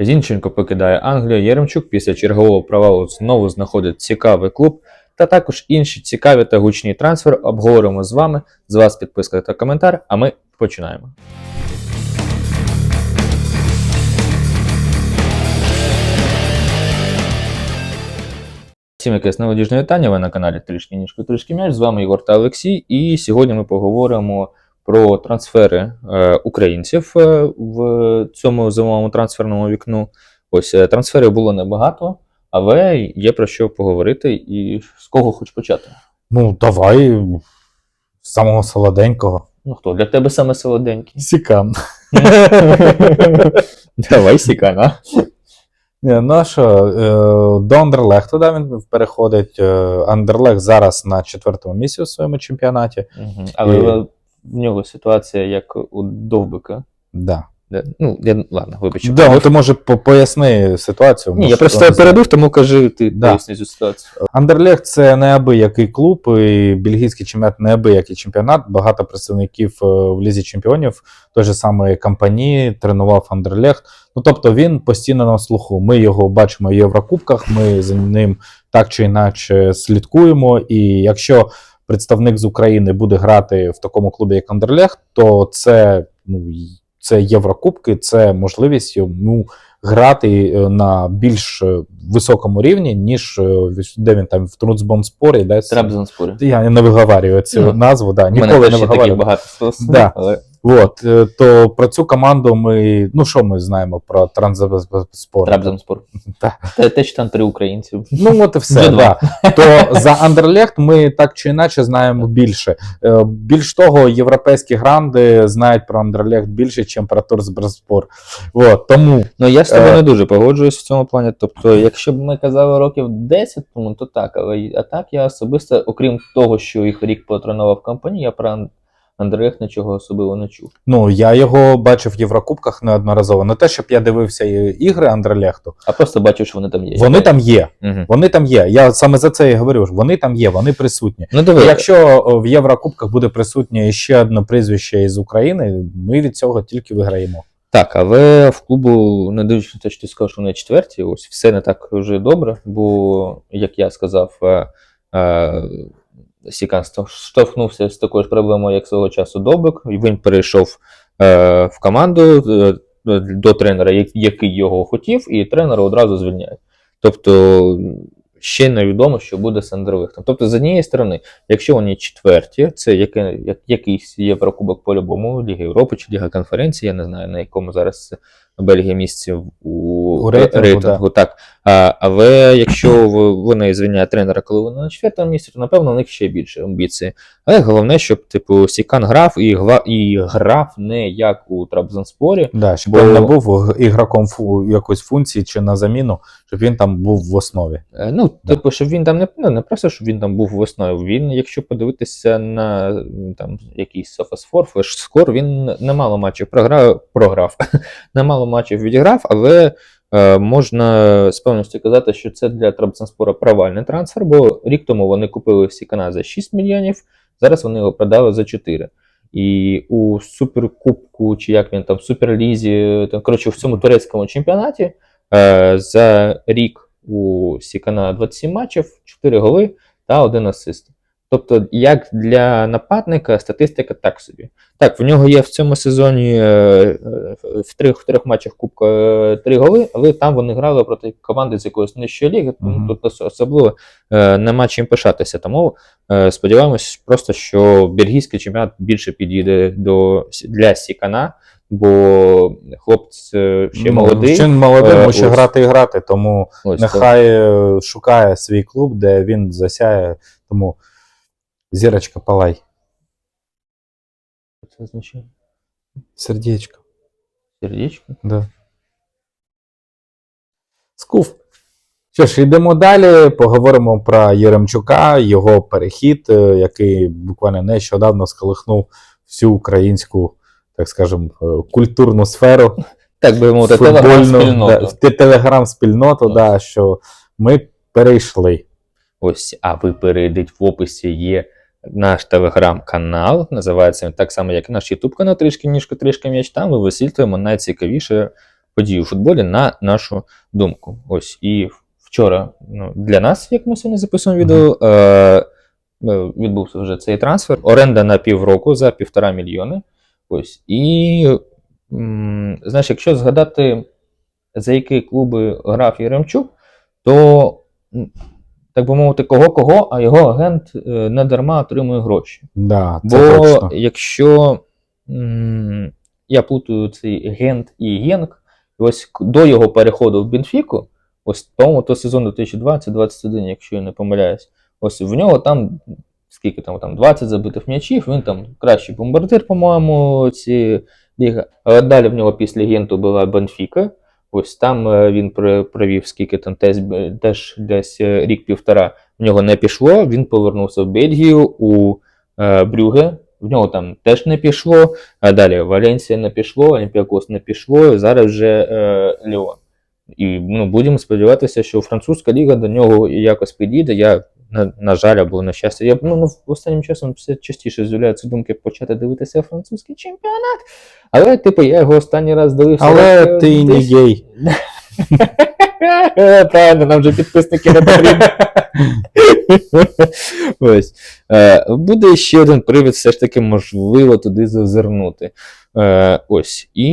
Зінченко покидає Англію. Єремчук після чергового провалу знову знаходить цікавий клуб. Та також інші цікаві та гучні трансфери обговоримо з вами. З вас підписка та коментар, а ми починаємо. Всім якесь молодіжне вітання. Ви на каналі Трішки Ніжко Трішки М'яч. З вами Ігор та Олексій. І сьогодні ми поговоримо про трансфери е, українців е, в цьому зимовому трансферному вікну. Ось е, трансферів було небагато, але є про що поговорити. І з кого хоч почати? Ну, давай з самого солоденького. Ну хто для тебе саме солоденький? Сікан. Давай сікана. Ну що, до Андерлехту да, він переходить. Андерлех зараз на четвертому місці у своєму чемпіонаті. Але в нього ситуація як у Довбика. Да. Де- Ну, я, ладно, вибач. Да, ну, ти може по- поясни ситуацію. Ні, може, я просто хто не знає. передув, тому кажи ти Да. поясни цю ситуацію. Андерлехт це неабиякий клуб, і бельгійський чемпіонат неабиякий чемпіонат. Багато представників е, в лізі чемпіонів. Той же самий компанії тренував Андерлехт. Ну тобто він постійно на слуху. Ми його бачимо в Єврокубках, ми за ним так чи інакше слідкуємо. І якщо представник з України буде грати в такому клубі, як Андерлех, то це ну це Єврокубки, це можливість йому грати е, на більш е, високому рівні, ніж е, де він там в Трудсбонспорі, це- Трабзонспорі. я не виговарюю цю mm. назву, да, мене ніколи не виговарюю. багато Да. але От, е, то про цю команду ми. Ну, що ми знаємо про Трансбоспор? Трабзонспор. Те, що там три українці. Ну, от і все. Да. То за Андерлехт ми так чи інакше знаємо більше. Е, Більш того, європейські гранди знають про Андерлехт більше, ніж про Трансбоспор. Тому Ну я з тобою Е. не дуже погоджуюсь в цьому плані. Тобто, якщо б ми казали років 10 тому, то так, але а так я особисто, окрім того, що їх рік потренував компанії, я про Андрех нічого особливо не чув. ну, я його бачив в Єврокубках неодноразово. Не те, щоб я дивився ігри Андерлехту. А просто бачу, що вони там є. Вони там є. Угу. Вони там є. Я саме за це і говорю. Вони там є, вони присутні. Ну диви, Якщо в Єврокубках буде присутнє ще одне прізвище із України, ми від цього тільки виграємо. Так, але в клубу, не дивлячись на те, що ти сказав, що вони четверті, ось все не так вже добре, бо, як я сказав, е, е, Сікан штовхнувся з такою ж проблемою, як свого часу Добик, і він перейшов е, в команду е, до тренера, який його хотів, і тренера одразу звільняють. Тобто ще невідомо, що буде з Андерлехтом. Тобто, з однієї сторони, якщо вони четверті, це яке, як, якийсь Єврокубок по-любому, Ліга Європи чи Ліга конференції, я не знаю, на якому зараз Бельгія місці у, У рейтингу, так. А, але якщо вони звільняють тренера, коли вони на четвертому місці, то напевно у них ще більше амбіції. Але головне, щоб типу Сікан грав і, гла, і грав не як у Трабзонспорі. Да, щоб Бо- він не був ігроком фу, якоїсь функції чи на заміну, щоб він там був в основі. Е, Ну, Да. типу, щоб він там не, ну, не просто, щоб він там був в основі. Він, якщо подивитися на там якийсь софосфор, флеш-скор, він немало матчів програв, програв. немало матчів відіграв, але е, можна з певністю казати, що це для Трабзонспора провальний трансфер, бо рік тому вони купили всі канали за 6 мільйонів, зараз вони його продали за 4. І у суперкубку, чи як він там, суперлізі, там, коротше, в цьому турецькому чемпіонаті е, за рік у Сікана 27 матчів, 4 голи та 1 асист. Тобто, як для нападника, статистика так собі. Так, в нього є в цьому сезоні е, е, в трьох, в трьох матчах Кубка е, три голи, але там вони грали проти команди з якоїсь нижчої ліги, тому Мгм. тут особливо нема чим пишатися. Тому сподіваємось просто, що бельгійський чемпіонат більше підійде до, для Сікана, бо хлопець ще Ну, молодий. Ще молодий, може ось. грати і грати, тому Ось, нехай е, шукає свій клуб, де він засяє. Тому зірочка палай. так. Це означає Сердечко. сердечко. Да. Скуф. Що ж, йдемо далі. Поговоримо про Єремчука, його перехід, е, який буквально нещодавно сколихнув всю українську, так скажемо, е, культурну сферу. Так би мовити, телеграм-спільноту. да, телеграм-спільноту, да, що ми перейшли. Ось, а ви перейдіть в описі є наш телеграм-канал. Називається він так само, як і наш Ютуб канал Трішки ніжко, трішки м'яч. Там ми висвітлюємо найцікавіше події у футболі, на нашу думку. Ось і вчора ну, для нас, як ми сьогодні записуємо відео, е, е, відбувся вже цей трансфер. Оренда на півроку за півтора мільйони. Ось. І м, знаєш, якщо згадати, за які клуби грав Єремчук, то, так би мовити, кого-кого, а його агент е, не дарма отримує гроші. Да, Бо точно. якщо м, я плутаю цей гент і генк, ось до його переходу в Бенфіку, ось, по-моєму, то сезон 2020-2021, якщо я не помиляюсь, ось в нього там. Скільки там, там 20 забитих м'ячів, він там кращий бомбардир, по-моєму, ці ліга. Але далі в нього після Генту була Бенфіка. Ось там е, він провів скільки там теж, десь е, рік-півтора. В нього не пішло. Він повернувся в Бельгію у е, Брюге. В нього там теж не пішло. А далі Валенсія не пішло, Олімпіакос не пішло. Зараз вже Ліон. І ну, будемо сподіватися, що французька ліга до нього якось підійде. Я, на, на жаль, або на щастя. Я ну, ну, останнім часом все частіше з'являються думки почати дивитися французький чемпіонат. Але, типу, я його останній раз дивився. Але років ти не десь- гей. Правильно, нам вже підписники не потрібні. Ось. Е, Буде ще один привід, все ж таки, можливо, туди зазирнути. Е, Ось. І,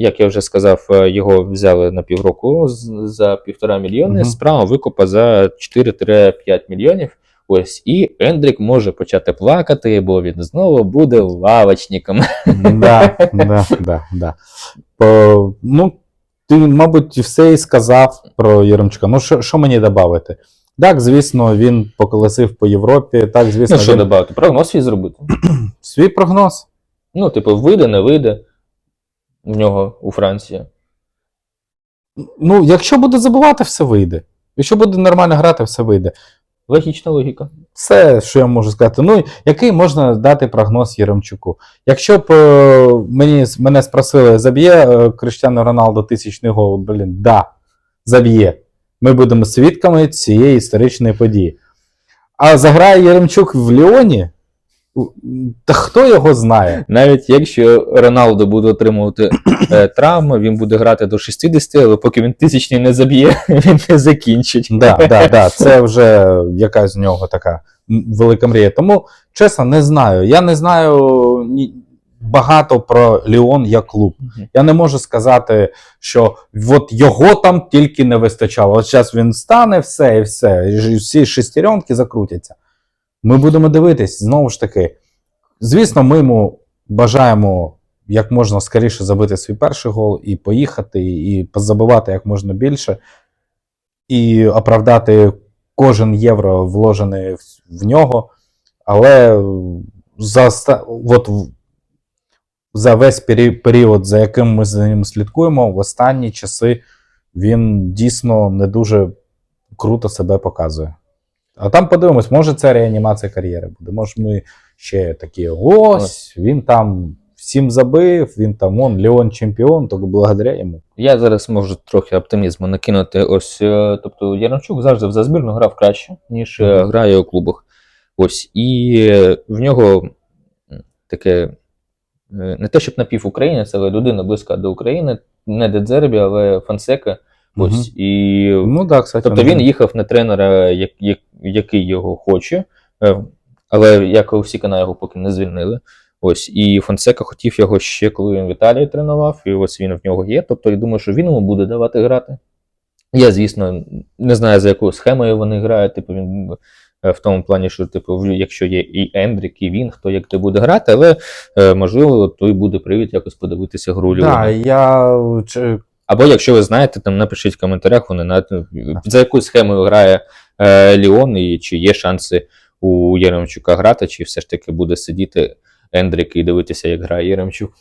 як я вже сказав, е, його взяли на півроку за півтора мільйони, Мгм. з права викупа за 4-5 мільйонів. Ось, і Ендрік може почати плакати, бо він знову буде лавочником. Да, да, да, да. По, ну, ти, мабуть, все і сказав про Єремчука. Ну, що, що мені додати? Так, звісно, він поколесив по Європі. Так, звісно, Ну, що він... додати? Прогноз свій зробити. свій прогноз. Ну, типу, вийде, не вийде в нього у Франції. Ну, якщо буде забувати, все вийде. Якщо буде нормально грати, все вийде. Логічна логіка. Все, що я можу сказати. Ну, який можна дати прогноз Єремчуку? Якщо б е, мені, мене спросили, заб'є е, Криштиану Роналдо тисячний гол, блін, да, заб'є. Ми будемо свідками цієї історичної події. А заграє Єремчук в Ліоні? Та хто його знає? Навіть якщо Роналдо буде отримувати е, травми, він буде грати до 60, але поки він тисячний не заб'є, він не закінчить. Да, да, да, це вже якась з нього така велика мрія. Тому, чесно, не знаю. Я не знаю ні, багато про Ліон як клуб. Я не можу сказати, що от його там тільки не вистачало. От зараз він стане, все і все. І всі шестеренки закрутяться. Ми будемо дивитись, знову ж таки. Звісно, ми йому бажаємо як можна скоріше забити свій перший гол і поїхати, і позабивати як можна більше, і оправдати кожен євро, вложений в, нього. Але за, от, за весь пері- період, за яким ми за ним слідкуємо, в останні часи він дійсно не дуже круто себе показує. А там подивимось, може це реанімація кар'єри буде. Може, ми ще такі: ось, він там всім забив, він там он Леон чемпіон, тільки благодаря йому. Я зараз можу трохи оптимізму накинути. Ось, е, тобто Яремчук завжди в збірну грав краще, ніж е, Мгм. грає у клубах. Ось, і е, в нього таке не те, щоб напівукраїнець, але людина близька до України, не Дедзербі, але Фансека. Ось, і Ну так, кстати. Тобто він їхав на тренера, як, як, який його хоче, е, але як у Сікана його поки не звільнили. Ось, і Фонсека хотів його ще, коли він в Італії тренував, і ось він в нього є. Тобто, я думаю, що він йому буде давати грати. Я, звісно, не знаю, за якою схемою вони грають. Типу, він е, в тому плані, що типу, якщо є і Ендрік, і він, хто як ти буде грати, але е, можливо, той буде привід якось подивитися гру. Так, я Або якщо ви знаєте, там напишіть в коментарях, вони на за якою схемою грає е, Ліон, і чи є шанси у Єремчука грати, чи все ж таки буде сидіти Ендрік і дивитися, як грає Єремчук.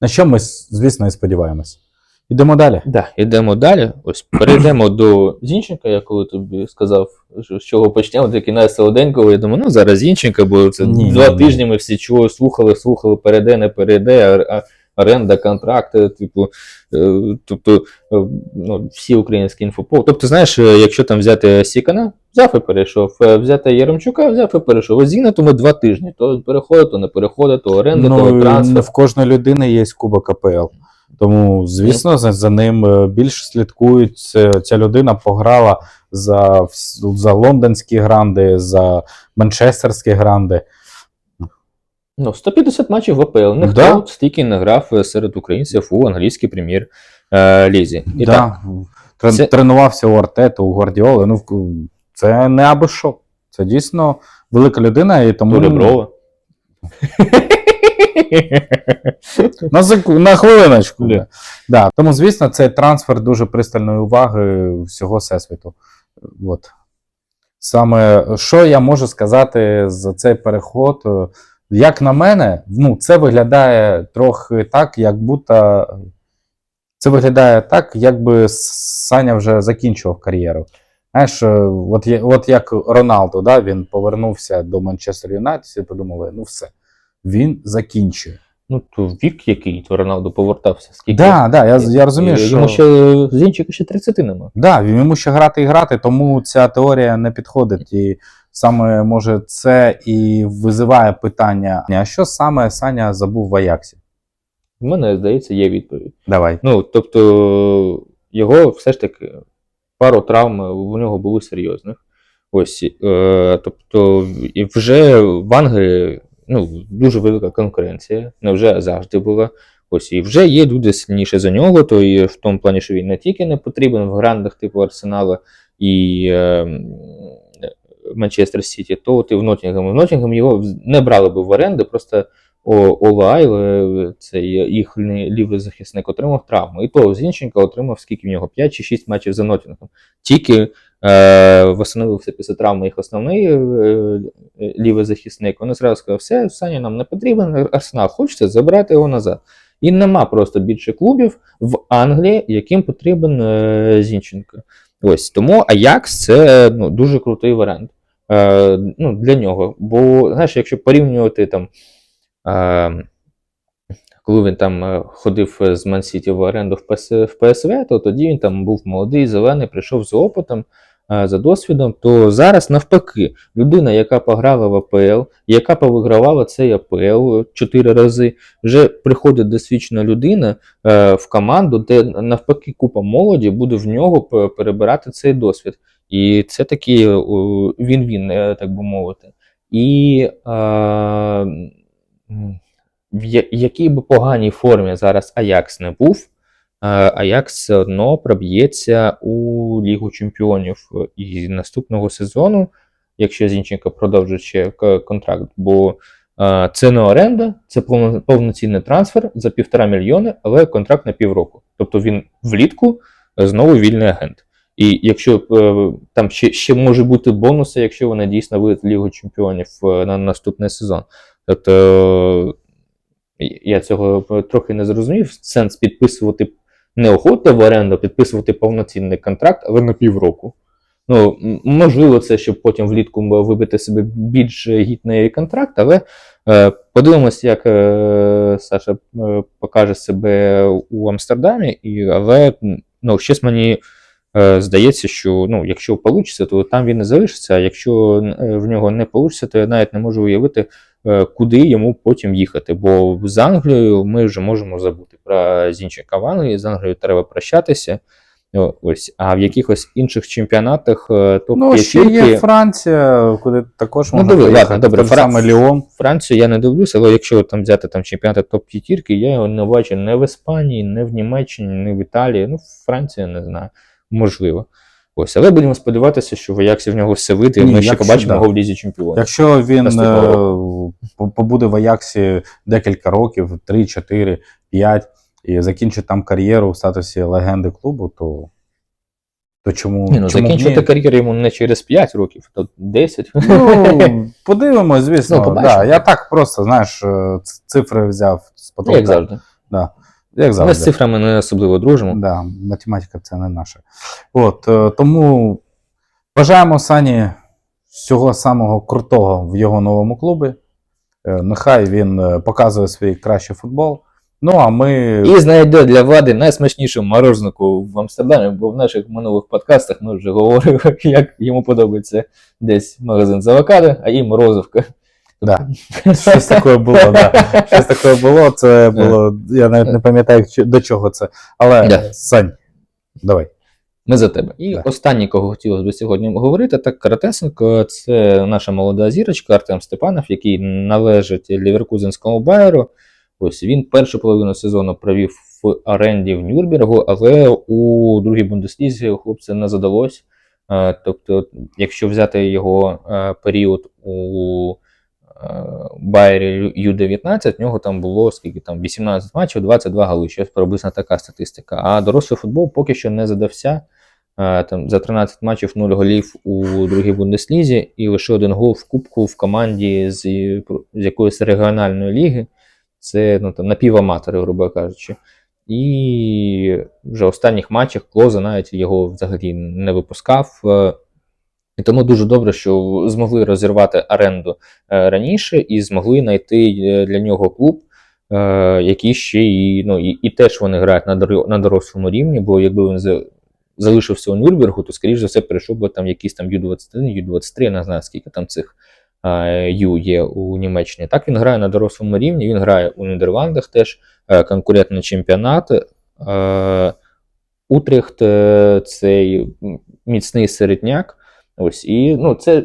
на що ми, звісно, і сподіваємось. Ідемо далі. Да, йдемо далі. Ось перейдемо до Зінченка, я коли тобі сказав, що з чого почнемо, так кінець солоденького. Я думаю, ну зараз Зінченка, бо це Ні, два ні, ні. тижні ми всі чого слухали, слухали, перейде, не перейде, а, а, оренда, контракти, типу, е, тобто е, ну, всі українські інфопол. Тобто, знаєш, е, якщо там взяти Сікана, взяв і перейшов, взяти Єремчука, взяв і перейшов. Ось Зіна, то ми два тижні. То переходить, то не переходить, то оренда, то Ну, трансфер. в кожної людини є кубок АПЛ. Тому, звісно, за, за ним е, більш слідкують. Ця людина пограла за, за лондонські гранди, за манчестерські гранди. Ну, 150 матчів в АПЛ. Ніхто Да. стільки не грав е, серед українців у англійській прем'єр-лізі. І так, Трен- Це- Тренувався у Артету, у Гвардіоли. Ну, це не аби що. Це дійсно велика людина, і тому. до На, секу- на хвилиночку. Да. Да. Да. Тому, звісно, це трансфер дуже пристальної уваги всього всесвіту. От. Саме що я можу сказати за цей переход? Е, Як на мене, ну, це виглядає трохи так, як будто. Це виглядає так, якби Саня вже закінчував кар'єру. Знаєш, е, от, от як Роналду, да, він повернувся до Манчестер Юнайтед, всі подумали, ну все, він закінчує. Ну, то вік який, то Роналду повертався. Скільки? Да, да, я, я розумію, що Йому ще Зінчика ще 30 нема. да, йому ще грати і грати, тому ця теорія не підходить. І саме може це і визиває питання: а що саме Саня забув в Аяксі? В мене, здається, є відповідь. Давай. Ну, тобто, його все ж таки пару травм у нього були серйозних. Ось, е, тобто, і вже в Англії ну, дуже велика конкуренція, не вже завжди була. Ось, і вже є люди сильніші за нього, то і в тому плані, що він не тільки не потрібен в грандах типу Арсенала і е, Манчестер Сіті, то і в Ноттінгем. В Ноттінгем його не брали би в оренду, просто Олайл, е, цей їхній лівий захисник, отримав травму. І то Зінченко отримав скільки в нього? 5 чи 6 матчів за Ноттінгем. Тільки е, восстановився після травми їх основний е, е, лівий захисник. Вони зразу сказали, все, Саня нам не потрібен, Арсенал хочеться забрати його назад. І нема просто більше клубів в Англії, яким потрібен е, Зінченко. Ось тому Аякс це ну, дуже крутий варіант е, ну, для нього. Бо, знаєш, якщо порівнювати там. Е, коли він там е, ходив з Ман-Сіті в оренду в, ПС, в ПСВ, то тоді він там був молодий, зелений, прийшов з опитом, е, за досвідом. То зараз навпаки, людина, яка пограла в АПЛ, яка повигравала цей АПЛ чотири рази, вже приходить досвідчена людина е, в команду, де навпаки купа молоді буде в нього перебирати цей досвід. І це такий е, він-він, так би мовити. І е, в якій би поганій формі зараз Аякс не був, е, Аякс все одно проб'ється у Лігу Чемпіонів і наступного сезону, якщо Зінченко продовжить ще контракт, бо е, це не оренда, це повно- повноцінний трансфер за півтора мільйони, але контракт на півроку. Тобто він влітку знову вільний агент. І якщо е, там ще, ще може бути бонуси, якщо вони дійсно вийдуть Лігу Чемпіонів е, на наступний сезон. Тобто е, я цього трохи не зрозумів. Сенс підписувати не охоту в оренду, підписувати повноцінний контракт, але на півроку. Ну, можливо, це щоб потім влітку вибити собі більш гідний контракт, але е, подивимось, як е, Саша е, покаже себе у Амстердамі, і, але ну, щось мені здається, що ну, якщо вийде, то там він і залишиться, а якщо е, в нього не вийде, то я навіть не можу уявити, е, куди йому потім їхати. Бо з Англією ми вже можемо забути про Зінченка в Англії, з Англією треба прощатися. Ось, а в якихось інших чемпіонатах е, топ Ну, ще є Франція, куди також Ну, можна поїхати. ладно, добре, Фран- саме Ліон. Францію я не дивлюся, але якщо там взяти там чемпіонати топ п'ятірки, я його не бачу не в Іспанії, не в Німеччині, не в Італії. Ну, Франція не знаю. Можливо. Ось, але будемо сподіватися, що в Аяксі в нього все вийде, і ми ще побачимо його в Лізі Чемпіонів. Якщо він е, побуде в Аяксі декілька років, 3, 4, 5, і закінчить там кар'єру в статусі легенди клубу, то, то чому. Ні, ну, чому закінчувати ні? кар'єру йому не через 5 років, а 10. Ну, подивимось, звісно. Ну, да, я так просто, знаєш, е, цифри взяв з Ну, потолка. як завжди. Як Ми з цифрами не особливо дружимо. Да, математика це не наша. От, е, тому бажаємо Сані всього самого крутого в його новому клубі. Е, Нехай він е, показує свій кращий футбол. Ну, а ми. І знайде для влади найсмачнішу мороженку в Амстердамі, бо в наших минулих подкастах ми вже говорили, як йому подобається десь магазин з авокадо, а їм морозивка. Да. Щось таке було, да. Щось таке було, це було. Я навіть не пам'ятаю, до чого це. Але Да. Сань, давай. Ми за тебе. І Да. останній, кого хотілося б сьогодні говорити, так Каратесенко, це наша молода зірочка Артем Степанов, який належить Ліверкузенському Байеру. Ось він першу половину сезону провів в оренді в Нюрнбергу, але у другій Бундеслізі у хлопця не задалось. Е, Тобто, якщо взяти його е, період у Байері Ю-19, в нього там було скільки там 18 матчів, 22 голи, щось приблизно така статистика. А дорослий футбол поки що не задався. Е, Там за 13 матчів 0 голів у другій Бундеслізі і лише один гол в кубку в команді з, з якоїсь регіональної ліги. Це ну, там, напіваматори, грубо кажучи. І вже в останніх матчах Клоза навіть його взагалі не випускав. І тому дуже добре, що змогли розірвати оренду е, раніше і змогли знайти е, для нього клуб, е, який ще і, ну, і, і теж вони грають на, дорослому рівні, бо якби він залишився у Нюрнбергу, то, скоріш за все, перейшов би там якийсь там Ю-21, Ю-23, я не знаю, скільки там цих Ю є у Німеччині. Так він грає на дорослому рівні, він грає у Нідерландах теж конкурентний чемпіонат. Утрехт цей міцний середняк. Ось і ну, це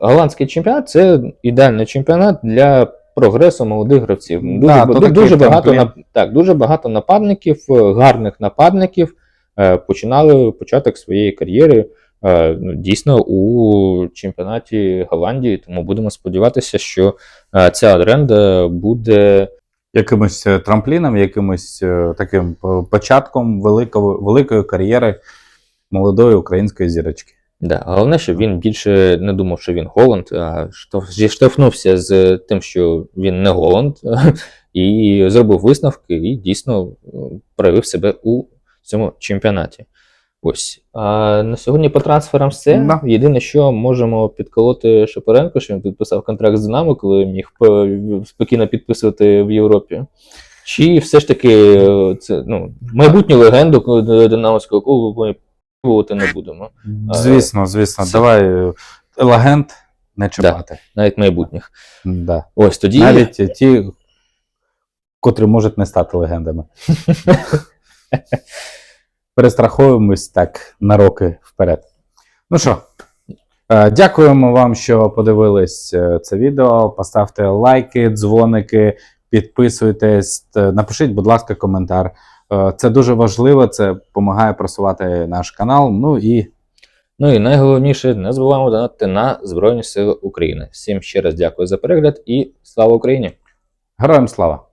голландський чемпіонат це ідеальний чемпіонат для прогресу молодих гравців. Дуже, Да, то дуже багато нап- так, дуже багато нападників, е, гарних нападників е, починали початок своєї кар'єри е, ну, дійсно у чемпіонаті Голландії. Тому будемо сподіватися, що е, ця оренда буде Якимось е, трампліном, якимось е, таким початком великого, великої кар'єри молодої української зірочки. Да, головне, щоб він більше не думав, що він Голланд, а зіштовхнувся з тим, що він не Голланд, і зробив висновки, і дійсно е, проявив себе у цьому чемпіонаті. Ось. А на сьогодні по трансферам все. Да. Єдине, що можемо підколоти Шапаренко, що він підписав контракт з Динамо, коли міг спокійно підписувати в Європі. Чи все ж таки е, це ну, майбутню легенду Динамовського клубу ми пробувати не будемо. Звісно, звісно. це- Давай е, легенд не чіпати. навіть майбутніх. Да. Ось тоді Навіть ті, котрі можуть не стати легендами. Перестраховуємось так на роки вперед. Ну що, е, дякуємо вам, що подивились е, це відео. Поставте лайки, дзвоники, підписуйтесь, напишіть, будь ласка, коментар. Е, Це дуже важливо, це допомагає просувати наш канал. Ну і Ну і найголовніше, не забуваємо донатити на Збройні Сили України. Всім ще раз дякую за перегляд і слава Україні! героям слава!